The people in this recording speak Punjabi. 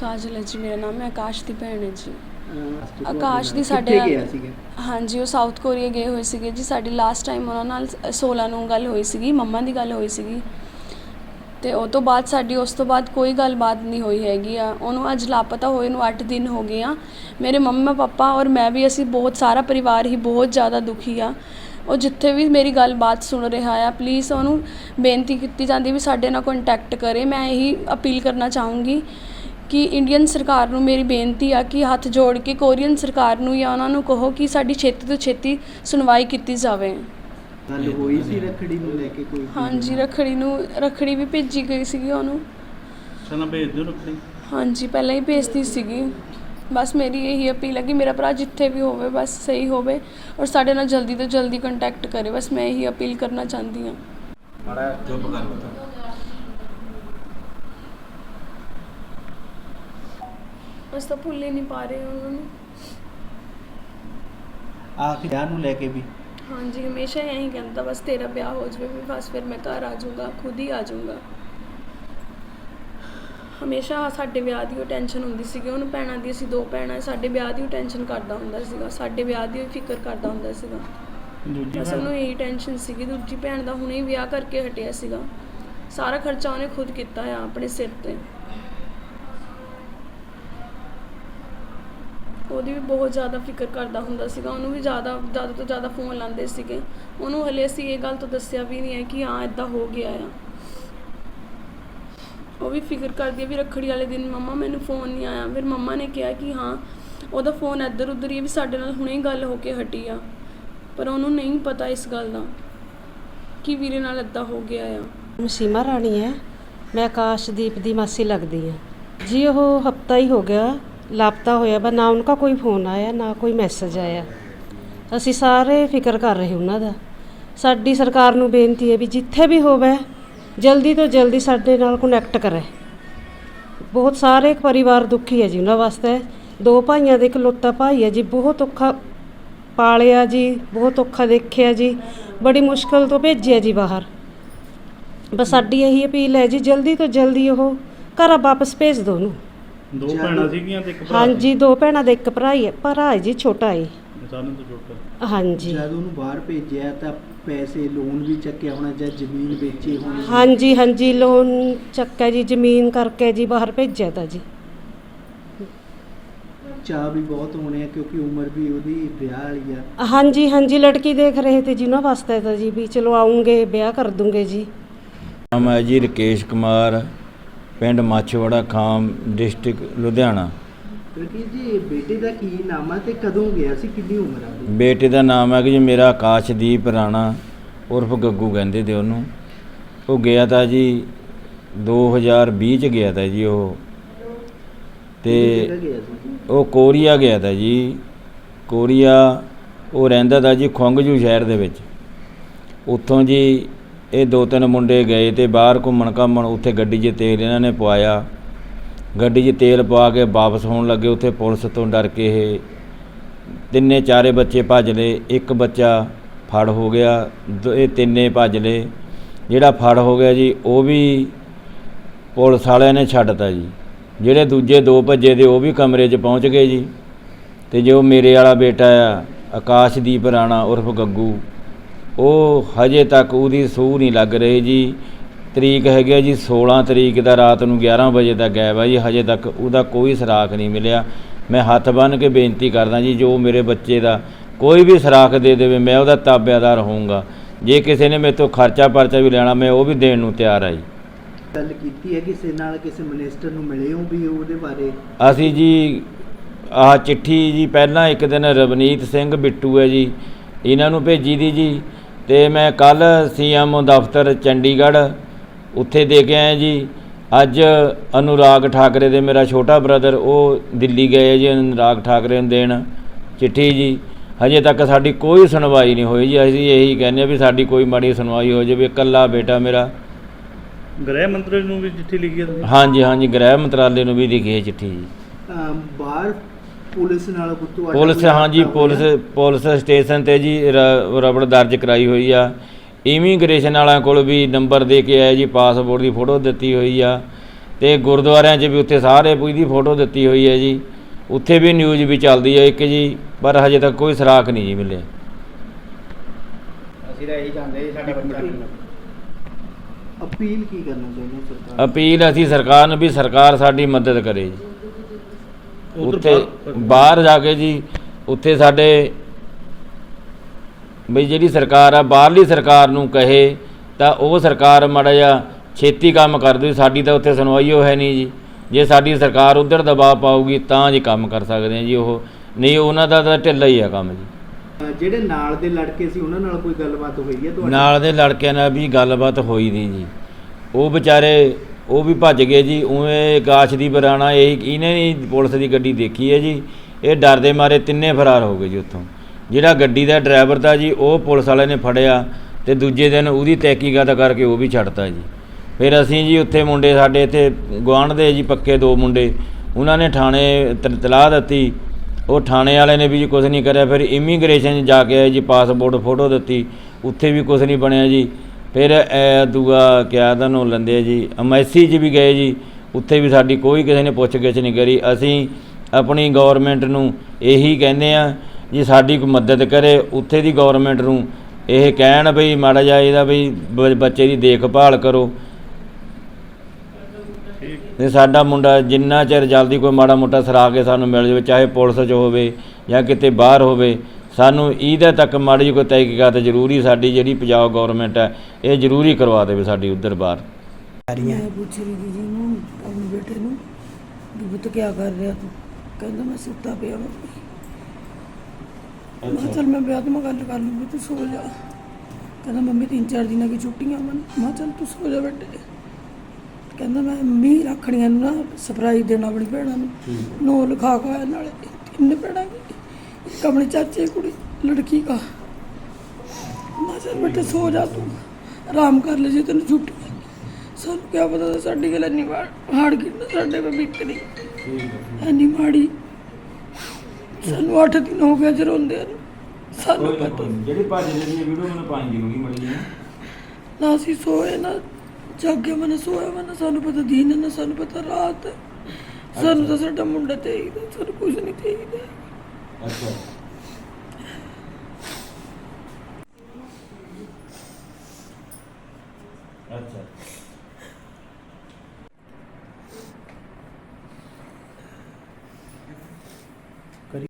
ਕਾਜਲ ਹੈ ਜੀ ਮੇਰਾ ਨਾਮ ਹੈ ਆਕਾਸ਼ ਦੀ ਭੈਣ ਹੈ ਜੀ। ਆਕਾਸ਼ ਦੀ ਕਿੱਥੇ ਸਾਡੇ ਗਿਆ ਸੀਗਾ? ਹਾਂਜੀ ਉਹ ਸਾਊਥ ਕੋਰੀਆ ਗਏ ਹੋਏ ਸੀਗੇ ਜੀ। ਸਾਡੀ ਲਾਸਟ ਟਾਈਮ ਉਹਨਾਂ ਨਾਲ 16 ਨੂੰ ਗੱਲ ਹੋਈ ਸੀਗੀ ਮੰਮਾ ਦੀ ਗੱਲ ਹੋਈ ਸੀਗੀ। ਤੇ ਉਹ ਤੋਂ ਬਾਅਦ ਸਾਡੀ ਉਸ ਤੋਂ ਬਾਅਦ ਕੋਈ ਗੱਲਬਾਤ ਨਹੀਂ ਹੋਈ ਹੈਗੀ ਆ। ਉਹਨੂੰ ਅੱਜ ਲਾਪਤਾ ਹੋਏ ਨੂੰ 8 ਦਿਨ ਹੋ ਗਏ ਆ। ਮੇਰੇ ਮੰਮਾ ਪਾਪਾ ਔਰ ਮੈਂ ਵੀ ਅਸੀਂ ਬਹੁਤ ਸਾਰਾ ਪਰਿਵਾਰ ਹੀ ਬਹੁਤ ਜ਼ਿਆਦਾ ਦੁਖੀ ਆ। ਉਹ ਜਿੱਥੇ ਵੀ ਮੇਰੀ ਗੱਲਬਾਤ ਸੁਣ ਰਿਹਾ ਆ ਪਲੀਜ਼ ਉਹਨੂੰ ਬੇਨਤੀ ਕੀਤੀ ਜਾਂਦੀ ਵੀ ਸਾਡੇ ਨਾਲ ਕੰਟੈਕਟ ਕਰੇ। ਮੈਂ ਇਹੀ ਅਪੀਲ ਕਰਨਾ ਚਾਹੂੰਗੀ ਕਿ ਇੰਡੀਅਨ ਸਰਕਾਰ ਨੂੰ ਮੇਰੀ ਬੇਨਤੀ ਆ ਕਿ ਹੱਥ ਜੋੜ ਕੇ ਕੋਰੀਅਨ ਸਰਕਾਰ ਨੂੰ ਜਾਂ ਉਹਨਾਂ ਨੂੰ ਕਹੋ ਕਿ ਸਾਡੀ ਛੇਤੀ ਤੋਂ ਛੇਤੀ ਸੁਣਵਾਈ ਕੀਤੀ ਜਾਵੇ। ਗੱਲ ਹੋਈ ਸੀ ਰੱਖੜੀ ਨੂੰ ਲੈ ਕੇ ਕੋਈ? ਹਾਂਜੀ ਰਖੜੀ ਨੂੰ ਰਖੜੀ ਵੀ ਭੇਜੀ ਗਈ ਸੀਗੀ ਉਹਨੂੰ। ਸਨਾ ਭੇਜ ਦਿਓ ਰੱਖੜੀ। ਹਾਂਜੀ ਪਹਿਲਾਂ ਹੀ ਭੇਜਤੀ ਸੀਗੀ। ਬਸ ਮੇਰੀ ਇਹੀ ਅਪੀਲ ਹੈ ਕਿ ਮੇਰਾ ਭਰਾ ਜਿੱਥੇ ਵੀ ਹੋਵੇ ਬਸ ਸਹੀ ਹੋਵੇ ਔਰ ਸਾਡੇ ਨਾਲ ਜਲਦੀ ਤੋਂ ਜਲਦੀ ਕੰਟੈਕਟ ਕਰੇ। ਬਸ ਮੈਂ ਇਹੀ ਅਪੀਲ ਕਰਨਾ ਚਾਹੁੰਦੀ ਹਾਂ। ਮਾੜਾ ਚੁੱਪ ਕਰ ਬਤਾ ਬਸ ਤਾਂ ਭੁੱਲ ਹੀ ਨਹੀਂ ਪਾ ਰਹੇ ਉਹਨਾਂ ਨੂੰ। ਆਖਿਰ ਵਿਆਹ ਨੂੰ ਲੈ ਕੇ ਵੀ। ਹਾਂਜੀ ਹਮੇਸ਼ਾ ਇਹੀ ਕਹਿੰਦਾ ਬਸ ਤੇਰਾ ਵਿਆਹ ਹੋ ਜਾਵੇ ਵੀ ਬਸ ਫਿਰ ਮੈਂ ਘਰ ਆ ਜਾਊਂਗਾ ਖੁਦ ਹੀ ਆ ਜਾਊਂਗਾ। ਹਮੇਸ਼ਾ ਸਾਡੇ ਵਿਆਹ ਦੀ ਉਹ ਟੈਨਸ਼ਨ ਹੁੰਦੀ ਸੀਗੀ ਉਹਨੂੰ ਭੈਣਾਂ ਦੀ ਅਸੀਂ ਦੋ ਭੈਣਾਂ ਸਾਡੇ ਵਿਆਹ ਦੀ ਉਹ ਟੈਨਸ਼ਨ ਕਰਦਾ ਹੁੰਦਾ ਸੀਗਾ ਸਾਡੇ ਵਿਆਹ ਦੀ ਉਹ ਫਿਕਰ ਕਰਦਾ ਹੁੰਦਾ ਸੀਗਾ। ਦੂਜੀ ਬਸ ਉਹਨੂੰ ਇਹੀ ਟੈਨਸ਼ਨ ਸੀਗੀ ਦੂਜੀ ਭੈਣ ਦਾ ਹੁਣੇ ਹੀ ਵਿਆਹ ਕਰਕੇ ਹਟਿਆ ਸੀਗਾ। ਸਾਰਾ ਖਰਚਾ ਉਹਨੇ ਖੁਦ ਕੀਤਾ ਆ ਆਪਣੇ ਸਿਰ ਤੇ। ਉਹਦੀ ਵੀ ਬਹੁਤ ਜ਼ਿਆਦਾ ਫਿਕਰ ਕਰਦਾ ਹੁੰਦਾ ਸੀਗਾ, ਉਹਨੂੰ ਵੀ ਜ਼ਿਆਦਾ ਜ਼ਿਆਦਾ ਤੋਂ ਜ਼ਿਆਦਾ ਫੋਨ ਲਾਉਂਦੇ ਸੀਗੇ। ਉਹਨੂੰ ਹਲੇ ਅਸੀਂ ਇਹ ਗੱਲ ਤੋਂ ਦੱਸਿਆ ਵੀ ਨਹੀਂ ਹੈ ਕਿ ਹਾਂ ਇਦਾਂ ਹੋ ਗਿਆ ਆ। ਉਹ ਵੀ ਫਿਕਰ ਕਰਦੀ ਹੈ ਵੀ ਰੱਖੜੀ ਵਾਲੇ ਦਿਨ ਮੰਮਾ ਮੈਨੂੰ ਫੋਨ ਨਹੀਂ ਆਇਆ। ਫਿਰ ਮੰਮਾ ਨੇ ਕਿਹਾ ਕਿ ਹਾਂ, ਉਹਦਾ ਫੋਨ ਇੱਧਰ ਉੱਧਰ ਹੀ ਹੈ ਵੀ ਸਾਡੇ ਨਾਲ ਹੁਣੇ ਗੱਲ ਹੋ ਕੇ ਹਟੀ ਆ। ਪਰ ਉਹਨੂੰ ਨਹੀਂ ਪਤਾ ਇਸ ਗੱਲ ਦਾ ਕਿ ਵੀਰੇ ਨਾਲ ਇਦਾਂ ਹੋ ਗਿਆ ਆ। ਮੈਂ ਸੀਮਾ ਰਾਣੀ ਹੈ। ਮੈਂ ਆਕਾਸ਼ਦੀਪ ਦੀ ਮਾਸੀ ਲੱਗਦੀ ਹਾਂ। ਜੀ, ਉਹ ਹਫਤਾ ਹੀ ਹੋ ਗਿਆ ਲਾਪਤਾ ਹੋਇਆ ਵਾ, ਨਾ ਉਹਨਾਂ ਕੋਈ ਫੋਨ ਆਇਆ, ਨਾ ਕੋਈ ਮੈਸੇਜ ਆਇਆ। ਅਸੀਂ ਸਾਰੇ ਫਿਕਰ ਕਰ ਰਹੇ ਉਹਨਾਂ ਦਾ। ਸਾਡੀ ਸਰਕਾਰ ਨੂੰ ਬੇਨਤੀ ਹੈ ਵੀ ਜਿੱਥੇ ਵੀ ਹੋਵੇ, ਜਲਦੀ ਤੋਂ ਜਲਦੀ ਸਾਡੇ ਨਾਲ ਕਨੈਕਟ ਕਰੇ। ਬਹੁਤ ਸਾਰੇ ਪਰਿਵਾਰ ਦੁਖੀ ਹੈ ਜੀ ਉਹਨਾਂ ਵਾਸਤੇ। ਦੋ ਭਾਈਆਂ ਦੇ ਇਕਲੌਤਾ ਭਾਈ ਹੈ ਜੀ, ਬਹੁਤ ਔਖਾ ਪਾਲਿਆ ਜੀ, ਬਹੁਤ ਔਖਾ ਦੇਖਿਆ ਜੀ, ਬੜੀ ਮੁਸ਼ਕਲ ਤੋਂ ਭੇਜਿਆ ਜੀ ਬਾਹਰ। ਬਸ ਸਾਡੀ ਇਹੀ ਅਪੀਲ ਹੈ ਜੀ, ਜਲਦੀ ਤੋਂ ਜਲਦੀ ਉਹ ਘਰ ਵਾਪਸ ਭੇਜ ਦਿਓ ਉਹਨੂੰ। ਦੋ ਭੈਣਾਂ ਸੀਗੀਆਂ ਤੇ ਇੱਕ ਭਰਾ ਹਾਂਜੀ ਦੋ ਭੈਣਾਂ ਦਾ ਇੱਕ ਭਰਾ ਹੀ ਹੈ ਭਰਾ ਹੈ ਜੀ ਛੋਟਾ ਹੈ। ਸਾਰਿਆਂ ਤੋਂ ਛੋਟਾ ਹਾਂਜੀ। ਜਦ ਉਹਨੂੰ ਬਾਹਰ ਭੇਜਿਆ ਤਾਂ ਪੈਸੇ ਲੋਨ ਵੀ ਚੱਕਿਆ ਹੋਣਾ ਜਾਂ ਜ਼ਮੀਨ ਵੇਚੀ ਹੋਣੀ। ਹਾਂਜੀ ਹਾਂਜੀ ਲੋਨ ਚੱਕਾ ਜੀ ਜ਼ਮੀਨ ਕਰਕੇ ਜੀ ਬਾਹਰ ਭੇਜਿਆ ਤਾਂ ਜੀ। ਚਾਹ ਵੀ ਬਹੁਤ ਹੋਣੇ ਆ ਕਿਉਂਕਿ ਉਮਰ ਵੀ ਉਹਦੀ ਵਿਆਹ ਵਾਲੀ ਆ। ਹਾਂਜੀ ਹਾਂਜੀ ਲੜਕੀ ਦੇਖ ਰਹੇ ਤੇ ਜੀ ਉਹਨਾਂ ਵਾਸਤੇ ਤਾਂ ਜੀ ਵੀ ਚਲੋ ਆਉਂਗੇ ਵਿਆਹ ਕਰ ਦੂੰਗੇ ਜੀ। ਨਾਮ ਹੈ ਜੀ ਰਕੇਸ਼ ਕੁਮਾਰ। ਪਿੰਡ ਮਾਛੀਵਾੜਾ ਖਾਮ ਡਿਸਟ੍ਰਿਕਟ ਲੁਧਿਆਣਾ। ਕਿਉਂਕਿ ਜੀ ਬੇਟੇ ਦਾ ਕੀ ਨਾਮ ਆ ਤੇ ਕਦੋਂ ਗਿਆ ਸੀ? ਕਿੰਨੀ ਉਮਰ ਆ? ਉਹਦੀ ਬੇਟੇ ਦਾ ਨਾਮ ਹੈ ਕਿ ਜੀ ਮੇਰਾ ਆਕਾਸ਼ਦੀਪ ਰਾਣਾ ਉਰਫ ਗੱਗੂ ਕਹਿੰਦੇ ਤੇ ਉਹਨੂੰ। ਉਹ ਗਿਆ ਤਾਂ ਜੀ 2020 ਚ ਗਿਆ ਤਾਂ ਜੀ ਉਹ। ਕਿਹੜੀ ਜਗ੍ਹਾ ਤੇ ਗਿਆ ਸੀ? ਜੀ? ਉਹ ਕੋਰੀਆ ਗਿਆ ਤਾਂ ਜੀ। ਕੋਰੀਆ ਉਹ ਰਹਿੰਦਾ ਤਾਂ ਜੀ ਖੁੰਗਜੂ ਸ਼ਹਿਰ ਦੇ ਵਿੱਚ। ਉੱਥੋਂ ਜੀ ਇਹ ਦੋ ਤਿੰਨ ਮੁੰਡੇ ਗਏ ਤੇ ਬਾਹਰ ਘੁੰਮਣ ਘਾਮਣ ਉੱਥੇ ਗੱਡੀ 'ਚ ਤੇਲ ਇਹਨਾਂ ਨੇ ਪਵਾਇਆ। ਗੱਡੀ 'ਚ ਤੇਲ ਪਵਾ ਕੇ ਵਾਪਸ ਹੋਣ ਲੱਗੇ, ਉੱਥੇ ਪੁਲਿਸ ਤੋਂ ਡਰ ਕੇ ਇਹ ਤਿੰਨੇ ਚਾਰੇ ਬੱਚੇ ਭੱਜ ਲਏ। ਇੱਕ ਬੱਚਾ ਫੜ ਹੋ ਗਿਆ, ਦ- ਇਹ ਤਿੰਨੇ ਭੱਜ ਲਏ। ਜਿਹੜਾ ਫੜ ਹੋ ਗਿਆ ਜੀ, ਉਹ ਵੀ ਪੁਲਿਸ ਵਾਲਿਆਂ ਨੇ ਛੱਡਤਾ ਜੀ। ਜਿਹੜੇ ਦੂਜੇ ਦੋ ਭੱਜੇ ਦੇ ਉਹ ਵੀ ਕਮਰੇ 'ਚ ਪਹੁੰਚ ਗਏ ਜੀ। ਤੇ ਜੋ ਮੇਰੇ ਵਾਲਾ ਬੇਟਾ ਆ, ਆਕਾਸ਼ਦੀਪ ਰਾਣਾ ਉਰਫ ਗੱਗੂ ਉਹ ਹਜੇ ਤੱਕ ਉਹਦੀ ਸੂਹ ਨਹੀਂ ਲੱਗ ਰਹੀ ਜੀ। ਤਰੀਕ ਹੈਗੀ ਆ ਜੀ 16 ਤਰੀਕ ਦਾ ਰਾਤ ਨੂੰ 11 ਵਜੇ ਦਾ ਗਾਇਬ ਆ ਜੀ। ਹਜੇ ਤੱਕ ਉਹਦਾ ਕੋਈ ਸਰਾਖ ਨਹੀਂ ਮਿਲਿਆ। ਮੈਂ ਹੱਥ ਬੰਨ੍ਹ ਕੇ ਬੇਨਤੀ ਕਰਦਾ ਜੀ ਜੋ ਮੇਰੇ ਬੱਚੇ ਦਾ ਕੋਈ ਵੀ ਸਰਾਖ ਦੇ ਦੇਵੇ ਮੈਂ ਉਹਦਾ ਤਾਬਿਆਦਾਰ ਹੋਊਂਗਾ। ਜੇ ਕਿਸੇ ਨੇ ਮੇਰੇ ਤੋਂ ਖਰਚਾ ਪਰਚਾ ਵੀ ਲੈਣਾ ਮੈਂ ਉਹ ਵੀ ਦੇਣ ਨੂੰ ਤਿਆਰ ਆ ਜੀ। ਗੱਲ ਕੀਤੀ ਹੈ ਕਿਸੇ ਨਾਲ ਕਿਸੇ ਮਿਨਿਸਟਰ ਨੂੰ ਮਿਲੇ ਹੋ ਵੀ ਉਹਦੇ ਬਾਰੇ? ਅਸੀਂ ਜੀ ਆਹ ਚਿੱਠੀ ਜੀ ਪਹਿਲਾਂ ਇੱਕ ਦਿਨ ਰਵਨੀਤ ਸਿੰਘ ਬਿੱਟੂ ਹੈ ਜੀ। ਇਹਨਾਂ ਨੂੰ ਭੇਜੀ ਦੀ ਜੀ। ਤੇ ਮੈਂ ਕੱਲ ਸੀਐਮ ਦਫ਼ਤਰ ਚੰਡੀਗੜ੍ਹ ਉੱਥੇ ਦੇ ਕੇ ਆਇਆ ਜੀ। ਅੱਜ ਅਨੁਰਾਗ ਠਾਕਰੇ ਦੇ ਮੇਰਾ ਛੋਟਾ ਬ੍ਰਦਰ ਉਹ ਦਿੱਲੀ ਗਏ ਜੀ ਅਨੁਰਾਗ ਠਾਕਰੇ ਨੂੰ ਦੇਣ ਚਿੱਠੀ ਜੀ। ਹਜੇ ਤੱਕ ਸਾਡੀ ਕੋਈ ਸੁਣਵਾਈ ਨਹੀਂ ਹੋਈ ਜੀ। ਅਸੀਂ ਇਹੀ ਕਹਿੰਦੇ ਹਾਂ ਵੀ ਸਾਡੀ ਕੋਈ ਮਾੜੀ ਸੁਣਵਾਈ ਹੋ ਜਾਵੇ। ਇਕੱਲਾ ਬੇਟਾ ਮੇਰਾ। ਗ੍ਰਹਿ ਮੰਤਰੀ ਨੂੰ ਵੀ ਚਿੱਠੀ ਲਿਖੀ ਹੈ ਤੁਸੀਂ? ਹਾਂਜੀ ਹਾਂਜੀ ਗ੍ਰਹਿ ਮੰਤਰਾਲੇ ਨੂੰ ਵੀ ਲਿਖੀ ਹੈ ਚਿੱਠੀ ਜੀ। ਬਾਹਰ ਪੁਲਿਸ ਨਾਲ ਤੁਹਾਡਾ ਪੁਲਿਸ ਹਾਂਜੀ ਪੁਲਿਸ? ਪੁਲਿਸ ਸਟੇਸ਼ਨ ਤੇ ਜੀ ਰ- ਰਬੜ ਦਰਜ ਕਰਾਈ ਹੋਈ ਆ। ਇਮੀਗ੍ਰੇਸ਼ਨ ਵਾਲਿਆਂ ਕੋਲ ਵੀ ਨੰਬਰ ਦੇ ਕੇ ਆਏ ਜੀ ਪਾਸਪੋਰਟ ਦੀ ਫੋਟੋ ਦਿੱਤੀ ਹੋਈ ਆ। ਤੇ ਗੁਰਦੁਆਰਿਆਂ 'ਚ ਵੀ ਉੱਥੇ ਸਾਰੇ ਦੀ ਫੋਟੋ ਦਿੱਤੀ ਹੋਈ ਹੈ ਜੀ। ਉੱਥੇ ਵੀ ਨਿਊਜ਼ ਵੀ ਚੱਲਦੀ ਹੈ ਇੱਕ ਜੀ ਪਰ ਹਜੇ ਤੱਕ ਕੋਈ ਸੁਰਾਖ ਨਹੀਂ ਜੀ ਮਿਲਿਆ। ਅਸੀਂ ਤਾਂ ਇਹੀ ਚਾਹੁੰਦੇ ਜੀ ਸਾਡਾ ਬੱਚਾ ਅਪੀਲ ਕੀ ਕਰਨਾ ਚਾਹੁੰਦੇ ਹੋ ਸਰਕਾਰ? ਅਪੀਲ ਅਸੀਂ ਸਰਕਾਰ ਨੂੰ ਵੀ ਸਰਕਾਰ ਸਾਡੀ ਮਦਦ ਕਰੇ ਜੀ। ਉੱਥੇ ਬਾਹਰ- ਜਾ ਕੇ ਜੀ ਉੱਥੇ ਸਾਡੇ ਬਈ ਜਿਹੜੀ ਸਰਕਾਰ ਆ ਬਾਹਰਲੀ ਸਰਕਾਰ ਨੂੰ ਕਹੇ ਤਾਂ ਉਹ ਸਰਕਾਰ ਮਾੜਾ ਜਿਹਾ ਛੇਤੀ ਕੰਮ ਕਰ ਦੇ ਸਾਡੀ ਤਾਂ ਉੱਥੇ ਸੁਣਵਾਈ ਉਹ ਹੈ ਨਹੀਂ ਜੀ। ਜੇ ਸਾਡੀ ਸਰਕਾਰ ਉਧਰ ਦਬਾਅ ਪਾਊਗੀ ਤਾਂ ਜੀ ਕੰਮ ਕਰ ਸਕਦੇ ਆ ਜੀ ਉਹ। ਨਹੀਂ ਉਹਨਾਂ ਦਾ ਤਾਂ ਢਿੱਲਾ ਹੀ ਆ ਕੰਮ ਜੀ। ਜਿਹੜੇ ਨਾਲ ਦੇ ਲੜਕੇ ਸੀ ਉਹਨਾਂ ਨਾਲ ਕੋਈ ਗੱਲਬਾਤ ਹੋਈ ਹੈ ਤੁਹਾਡੀ? ਨਾਲ ਦੇ ਲੜਕਿਆਂ ਨਾਲ ਵੀ ਗੱਲਬਾਤ ਹੋਈ ਨਹੀਂ ਜੀ। ਉਹ ਵਿਚਾਰੇ ਉਹ ਵੀ ਭੱਜ ਗਏ ਜੀ, ਉਵੇਂ ਆਕਾਸ਼ ਦੀ ਰਾਣਾ, ਇਹ ਇਹਨੇ ਨਹੀਂ ਪੁਲਿਸ ਦੀ ਗੱਡੀ ਦੇਖੀ ਹੈ ਜੀ। ਇਹ ਡਰਦੇ ਮਾਰੇ ਤਿੰਨੇ ਫਰਾਰ ਹੋ ਗਏ ਜੀ ਉੱਥੋਂ। ਜਿਹੜਾ ਗੱਡੀ ਦਾ ਡਰਾਈਵਰ ਤਾਂ ਜੀ, ਉਹ ਪੁਲਿਸ ਵਾਲੇ ਨੇ ਫੜਿਆ ਤੇ ਦੂਜੇ ਦਿਨ ਉਹਦੀ ਤਹਿਕੀਕਾਤ ਕਰਕੇ ਉਹ ਵੀ ਛੱਡਤਾ ਜੀ। ਫਿਰ ਅਸੀਂ ਜੀ ਉੱਥੇ ਮੁੰਡੇ ਸਾਡੇ ਇੱਥੇ ਗੁਆਂਢ ਦੇ ਜੀ, ਪੱਕੇ ਦੋ ਮੁੰਡੇ। ਉਹਨਾਂ ਨੇ ਥਾਣੇ ਤ- ਤਲਾਹ ਦਿੱਤੀ। ਉਹ ਥਾਣੇ ਵਾਲੇ ਨੇ ਵੀ ਜੀ ਕੁਝ ਨਹੀਂ ਕਰਿਆ। ਫਿਰ ਇਮੀਗ੍ਰੇਸ਼ਨ 'ਚ ਜਾ ਕੇ ਆਏ ਜੀ ਪਾਸਪੋਰਟ ਫੋਟੋ ਦਿੱਤੀ। ਉੱਥੇ ਵੀ ਕੁਝ ਨਹੀਂ ਬਣਿਆ ਜੀ। ਫਿਰ ਇਹ ਦੂਆ ਕਿਆ ਦਾ ਨੂੰ ਲੰਦੇ ਜੀ ਅਮੈਸੀ 'ਚ ਵੀ ਗਏ ਜੀ, ਉੱਥੇ ਵੀ ਸਾਡੀ ਕੋਈ ਕਿਸੇ ਨੇ ਪੁੱਛ ਗਿੱਛ ਨਹੀਂ ਕਰੀ। ਅਸੀਂ ਆਪਣੀ ਗਵਰਨਮੈਂਟ ਨੂੰ ਇਹੀ ਕਹਿੰਦੇ ਆ ਜੀ, ਸਾਡੀ ਕੋਈ ਮਦਦ ਕਰੇ, ਉੱਥੇ ਦੀ ਗਵਰਨਮੈਂਟ ਨੂੰ ਇਹ ਕਹਿਣ ਬਈ, ਮਾੜਾ ਜਿਹਾ ਇਹਦਾ ਬਈ ਬੱਚੇ ਦੀ ਦੇਖਭਾਲ ਕਰੋ। ਠੀਕ ਤੇ ਸਾਡਾ ਮੁੰਡਾ ਜਿੰਨਾ ਚਿਰ ਜਲਦੀ ਕੋਈ ਮਾੜਾ ਮੋਟਾ ਸਰਾ ਕੇ ਸਾਨੂੰ ਮਿਲ ਜਾਵੇ, ਚਾਹੇ ਪੁਲਿਸ 'ਚ ਹੋਵੇ ਜਾਂ ਕਿਤੇ ਬਾਹਰ ਹੋਵੇ ਸਾਨੂੰ ਇਹਦੇ ਤੱਕ ਮਾੜੀ ਜਿਹੀ ਕੋਈ ਤਹਿਕੀਕਾਤ ਜ਼ਰੂਰੀ ਸਾਡੀ ਜਿਹੜੀ ਪੰਜਾਬ ਗਵਰਨਮੈਂਟ ਹੈ ਇਹ ਜ਼ਰੂਰੀ ਕਰਵਾ ਦੇਵੇ ਸਾਡੀ ਉੱਧਰ ਬਾਹਰ। ਮੈਂ ਪੁੱਛ ਰਹੀ ਸੀ ਜੀ ਨੂੰ ਆਪਣੇ ਬੇਟੇ ਨੂੰ ਵੀ ਪੁੱਤ ਕੀ ਕਰ ਰਿਹਾ ਤੂੰ? ਕਹਿੰਦਾ ਮੈਂ ਸੁੱਤਾ ਪਿਆ ਮੰਮੀ ਮੈਂ ਕਿਹਾ ਚੱਲ ਮੈਂ ਵਿਆਹ ਤੋਂ ਮੈਂ ਗੱਲ ਕਰ ਲੂੰਗੀ ਤੂੰ ਸੋ ਜਾ। ਕਹਿੰਦਾ ਮੰਮੀ ਤਿੰਨ ਚਾਰ ਦਿਨਾਂ ਦੀ ਛੁੱਟੀਆਂ ਮਨ ਮੈਂ ਕਿਹਾ ਚੱਲ ਤੂੰ ਸੋ ਜਾ ਬੇਟੇ। ਕਹਿੰਦਾ ਮੈਂ ਮੰਮੀ ਰੱਖੜੀਆਂ ਨੂੰ ਨਾ ਸਰਪ੍ਰਾਈਜ਼ ਦੇਣਾ ਆਪਣੀ ਭੈਣਾਂ ਨੂੰ। ਨੋ ਲਿਖਾ ਕੇ ਨਾਲੇ ਤਿੰਨ ਭੈਣਾਂ ਦੀ। ਚਾਚੇ ਦੀ ਕੁੜੀ ਲੜਕੀ ਦਾ ਮੈਂ ਚੱਲ ਬੇਟੇ ਸੋ ਜਾ ਤੂੰ ਆਰਾਮ ਕਰ ਲੈ ਜੇ ਤੈਨੂੰ ਛੁੱਟੀ ਹੈ। ਸਾਨੂੰ ਕਿਆ ਪਤਾ ਸੀ ਸਾਡੀ ਗੱਲ ਇੰਨੀ ਹਾਰਡ ਕਿ ਸਾਡੇ ਕੋਲ ਬੀਤਣੀ ਇੰਨੀ ਮਾੜੀ। ਸਾਨੂੰ 8 ਦਿਨ ਹੋ ਗਏ ਜਰੋਂਦੇ ਨੂੰ। ਸਾਨੂੰ ਪਤਾ। ਜਿਹੜੀ ਭੱਜ ਜਿਹੜੀ ਵੀਡੀਓ ਮੈਨੂੰ ਪਾਣੀ ਜ਼ਰੂਰੀ ਮਿਲੀ ਹੈ। ਨਾ ਅਸੀਂ ਸੋਏ ਨਾ ਜਾਗੇ ਮਨ ਸੋਇਆ ਮਨ ਸਾਨੂੰ ਪਤਾ ਦਿਨ ਨਾ ਸਾਨੂੰ ਪਤਾ ਰਾਤ। ਸਾਨੂੰ ਤਾਂ ਸਾਡਾ ਮੁੰਡਾ ਚਾਹੀਦਾ ਸਾਨੂੰ ਕੁਝ ਨਹੀਂ ਚਾਹੀਦਾ। 맞죠?